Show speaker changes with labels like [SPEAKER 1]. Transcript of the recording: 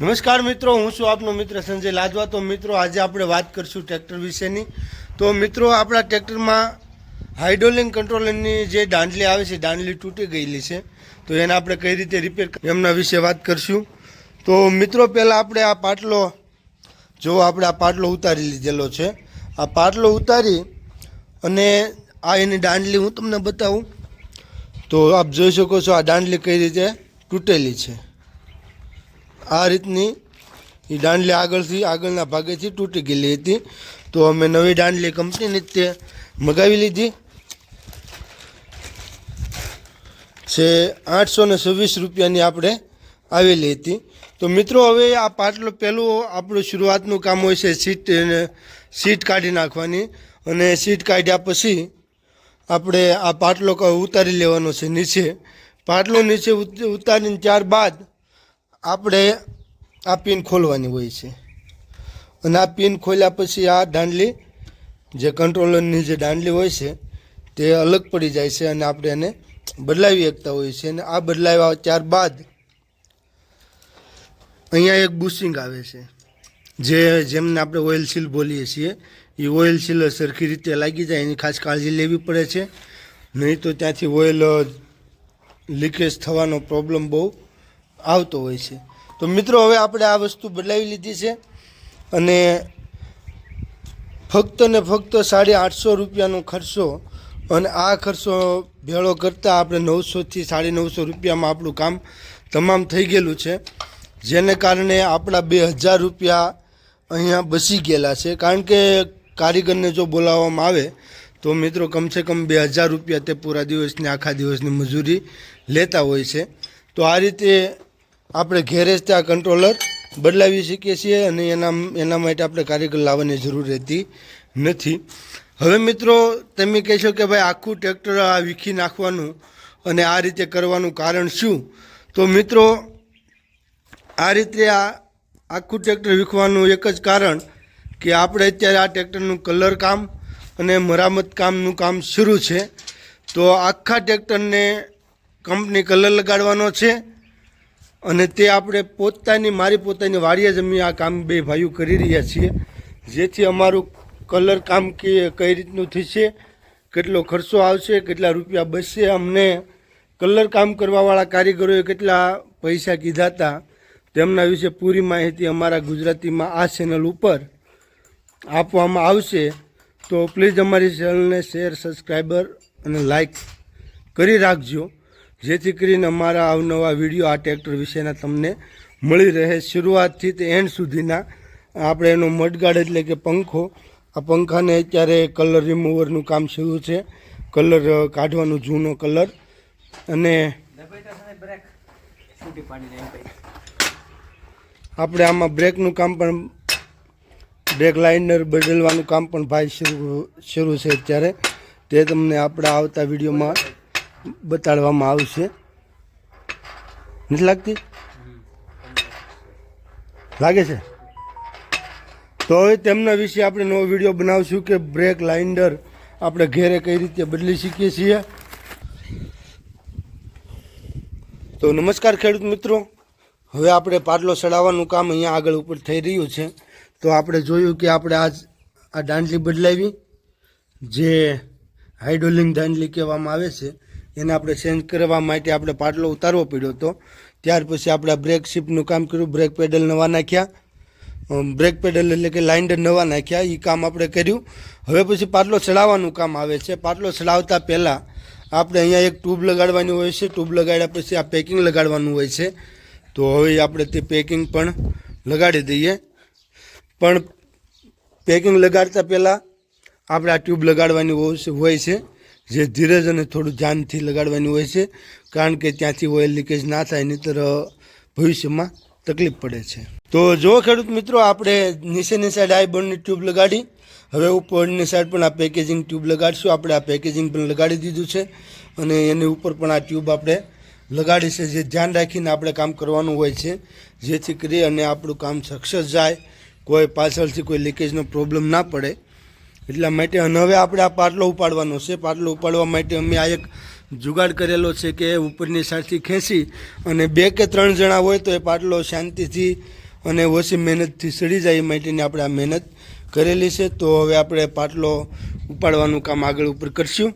[SPEAKER 1] નમસ્કાર મિત્રો, હું છું આપનો મિત્ર સંજય લાજવા. તો મિત્રો, આજે આપણે વાત કરશું ટ્રેક્ટર વિશેની. તો મિત્રો, આપણા ટ્રેક્ટરમાં હાઇડ્રોલિંગ કંટ્રોલરની જે દાંડલી આવે છે, દાંડલી તૂટી ગયેલી છે, તો એને આપણે કઈ રીતે રિપેર એમના વિશે વાત કરશું. તો મિત્રો, પહેલાં આપણે આ પાટલો, જો આપણે આ પાટલો ઉતારી લીધેલો છે. આ પાટલો ઉતારી અને આ એની દાંડલી હું તમને બતાવું. તો આપ જોઈ શકો છો આ દાંડલી કઈ રીતે તૂટેલી છે. આ રીતની એ દાંડલી આગળથી, આગળના ભાગેથી તૂટી ગયેલી હતી. તો અમે નવી દાંડલી કંપનીની તે મગાવી લીધી. છે આઠસો ને છવ્વીસ રૂપિયાની આપણે આવેલી હતી. તો મિત્રો, હવે આ પાટલો પહેલું આપણું શરૂઆતનું કામ હોય છે સીટ સીટ કાઢી નાખવાની. અને સીટ કાઢ્યા પછી આપણે આ પાટલો ઉતારી લેવાનો છે નીચે. પાટલો નીચે ઉતારીને ત્યારબાદ આપણે આ પિન ખોલવાની હોય છે. અને આ પિન ખોલ્યા પછી આ દાંડલી, જે કંટ્રોલરની જે દાંડલી હોય છે, તે અલગ પડી જાય છે અને આપણે એને બદલાવી શકતા હોઈએ છીએ અને આ બદલાવ્યા ત્યારબાદ અહીંયા એક બુશિંગ આવે છે, જે જેમને આપણે ઓઇલ સીલ બોલીએ છીએ. એ ઓઇલ સીલ સરખી રીતે લાગી જાય, એની ખાસ કાળજી લેવી પડે છે. નહીં તો ત્યાંથી ઓઇલ લીકેજ થવાનો પ્રોબ્લેમ બહુ આવતો હોય છે. તો મિત્રો, હવે આપણે આ વસ્તુ બદલાવી લીધી છે અને ફક્ત ને ફક્ત સાડી આઠસો રૂપિયાનો ખર્ચો અને આ ખર્ચો ભેળો કરતાં આપણે નવસોથી સાડી નવસો રૂપિયામાં આપણું કામ તમામ થઈ ગયેલું છે. જેને કારણે આપણા બે હજાર રૂપિયા અહીંયા બસી ગયેલા છે. કારણ કે કારીગરને જો બોલાવવામાં આવે તો મિત્રો, કમસે કમ બે હજાર રૂપિયા તે પૂરા દિવસની, આખા દિવસની મજૂરી લેતા હોય છે. તો આ રીતે આપણે ઘેરે જ ત્યાં કંટ્રોલર બદલાવી શકીએ છીએ અને એના એના માટે આપણે કારીગર લાવવાની જરૂર રહેતી નથી. હવે મિત્રો, તમે કહેશો કે ભાઈ આખું ટ્રેક્ટર આ વીખી નાખવાનું અને આ રીતે કરવાનું કારણ શું? તો મિત્રો, આ રીતે આ આખું ટ્રેક્ટર વીખવાનું એક જ કારણ કે આપણે અત્યારે આ ટ્રેક્ટરનું કલર કામ અને મરામત કામનું કામ શરૂ છે. તો આખા ટ્રેક્ટરને કંપની કલર લગાડવાનો છે અને તે આપણે પોતાની, મારી પોતાની વાડીએ જમી આ કામ બે ભાઈઓ કરી રહ્યા છીએ. જેથી અમારું કલર કામ કે કઈ રીતનું થશે, કેટલો ખર્ચો આવશે, કેટલા રૂપિયા બચશે, અમને કલર કામ કરવાવાળા કારીગરોએ કેટલા પૈસા કીધા હતા, તેમના વિશે પૂરી માહિતી અમારા ગુજરાતીમાં આ ચેનલ ઉપર આપવામાં આવશે. તો પ્લીઝ અમારી ચેનલને શેર સબસ્ક્રાઈબર અને લાઈક કરી રાખજો. જેથી કરીને અમારા અવનવા વીડિયો આ ટ્રેક્ટર વિશેના તમને મળી રહે. શરૂઆતથી તે એન્ડ સુધીના આપણે એનો મડગાડ એટલે કે પંખો, આ પંખાને અત્યારે કલર રિમૂવરનું કામ શરૂ છે. કલર કાઢવાનું જૂનો કલર અને આપણે આમાં બ્રેકનું કામ પણ, બ્રેક લાઇનર બદલવાનું કામ પણ ભાઈ શરૂ શરૂ છે અત્યારે. તે તમને આપણા આવતા વિડીયોમાં બતાડવામાં આવશે નથી લાગતી? લાગે છે? તો હવે તેમના વિશે આપણે નવો વીડિયો બનાવશું કે બ્રેક લાઇન્ડર આપણે ઘેરે કઈ રીતે બદલી શકીએ છીએ. તો નમસ્કાર ખેડૂત મિત્રો. હવે આપણે પાટલો ચડાવવાનું કામ અહીંયા આગળ ઉપર થઈ રહ્યું છે. તો આપણે જોયું કે આપણે આજ આ દાંડલી બદલાવી, જે હાઇડ્રોલિંગ દાંડલી કહેવામાં આવે છે. એને આપણે ચેન્જ કરવા માટે આપણે પાટલો ઉતારવો પડ્યો હતો. ત્યાર પછી આપણે બ્રેક શિફ્ટનું કામ કર્યું. બ્રેક પેડલ નવા નાખ્યા. બ્રેક પેડલ એટલે કે લાઇન્ડર નવા નાખ્યા. એ કામ આપણે કર્યું. હવે પછી પાટલો ચડાવવાનું કામ આવે છે. પાટલો ચડાવતા પહેલાં આપણે અહીંયા એક ટ્યુબ લગાડવાની હોય છે. ટ્યુબ લગાડ્યા પછી આ પેકિંગ લગાડવાનું હોય છે. તો હવે આપણે તે પેકિંગ પણ લગાડી દઈએ. પણ પેકિંગ લગાડતા પહેલાં આપણે આ ટ્યુબ લગાડવાની હોય છે- હોય છે. જે ધીરજ અને થોડું ધ્યાનથી લગાડવાની હોય છે, કારણ કે ત્યાંથી ઓઇલ લીકેજ ના થાય, નહીતર ભવિષ્યમાં તકલીફ પડે છે. તો જો ખેડૂત મિત્રો, આપણે નીચેની સાઈડ આઈ ટ્યુબ લગાડી. હવે ઉપરની સાઈડ પણ આ પેકેજિંગ ટ્યુબ લગાડીશું. આપણે આ પેકેજિંગ પણ લગાડી દીધું છે અને એની ઉપર પણ આ ટ્યુબ આપણે લગાડી છે. જે ધ્યાન રાખીને આપણે કામ કરવાનું હોય છે, જેથી કરી અને આપણું કામ સક્સેસ જાય. કોઈ પાછળથી કોઈ લીકેજનો પ્રોબ્લેમ ના પડે. એટલા માટે અને હવે આપણે આ પાટલો ઉપાડવાનો છે. પાટલો ઉપાડવા માટે અમે આ એક જુગાડ કરેલો છે કે ઉપરની સાઈડથી ખેંચી અને બે કે ત્રણ જણા હોય તો એ પાટલો શાંતિથી અને ઓછી મહેનતથી સડી જાય એ માટેની આપણે આ મહેનત કરેલી છે. તો હવે આપણે પાટલો ઉપાડવાનું કામ આગળ ઉપર કરશું.